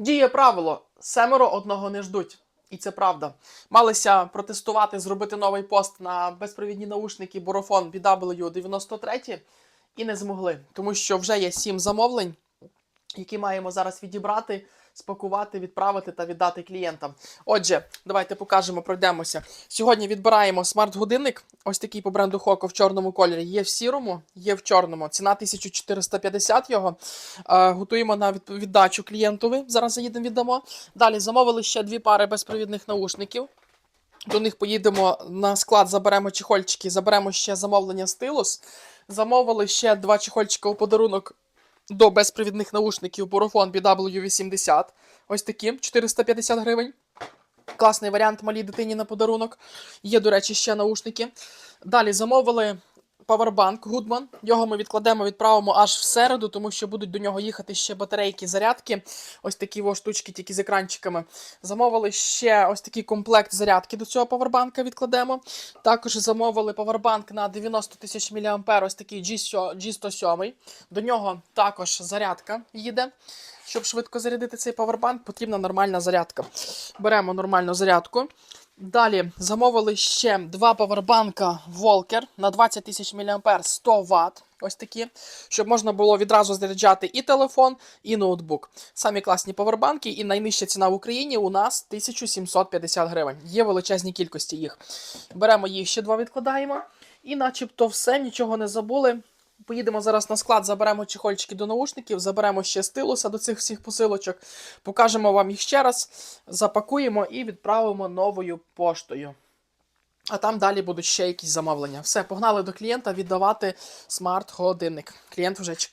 Діє правило: семеро одного не ждуть. І це правда. Малися протестувати, зробити новий пост на безпровідні наушники Борофон BW93 і не змогли, тому що вже є сім замовлень, які маємо зараз відібрати, спакувати, відправити та віддати клієнтам. Отже, давайте покажемо, пройдемося. Сьогодні відбираємо смарт-годинник. Ось такий по бренду Хоко в чорному кольорі. Є в сірому, є в чорному. Ціна 1450 його. Е, готуємо на віддачу клієнтові. Зараз заїдемо віддамо. Далі замовили ще дві пари безпровідних наушників. До них поїдемо на склад, заберемо чехольчики, заберемо ще замовлення стилус. Замовили ще два чехольчика у подарунок до безпровідних наушників Borophone BW80. Ось такі 450 гривень. Класний варіант малій дитині на подарунок. Є, до речі, ще наушники. Далі замовили павербанк Goodman. Його ми відкладемо, відправимо аж в середу, тому що будуть до нього їхати ще батарейки, зарядки. Ось такі во штучки, тільки з екранчиками. Замовили ще ось такий комплект зарядки до цього павербанка відкладемо. Також замовили павербанк на 90 тисяч мА, ось такий G107. До нього також зарядка їде. Щоб швидко зарядити цей павербанк, потрібна нормальна зарядка. Беремо нормальну зарядку. Далі замовили ще два павербанка Волкер на 20 тисяч мА 100 Вт. Ось такі, щоб можна було відразу заряджати і телефон, і ноутбук. Самі класні павербанки, і найнижча ціна в Україні у нас 1750 гривень. Є величезні кількості їх. Беремо їх ще два, відкладаємо. І начебто все, нічого не забули. Поїдемо зараз на склад, заберемо чехольчики до наушників, заберемо ще стилуса до цих всіх посилочок, покажемо вам їх ще раз, запакуємо і відправимо новою поштою. А там далі будуть ще якісь замовлення. Все, погнали до клієнта віддавати смарт-годинник. Клієнт вже чекає.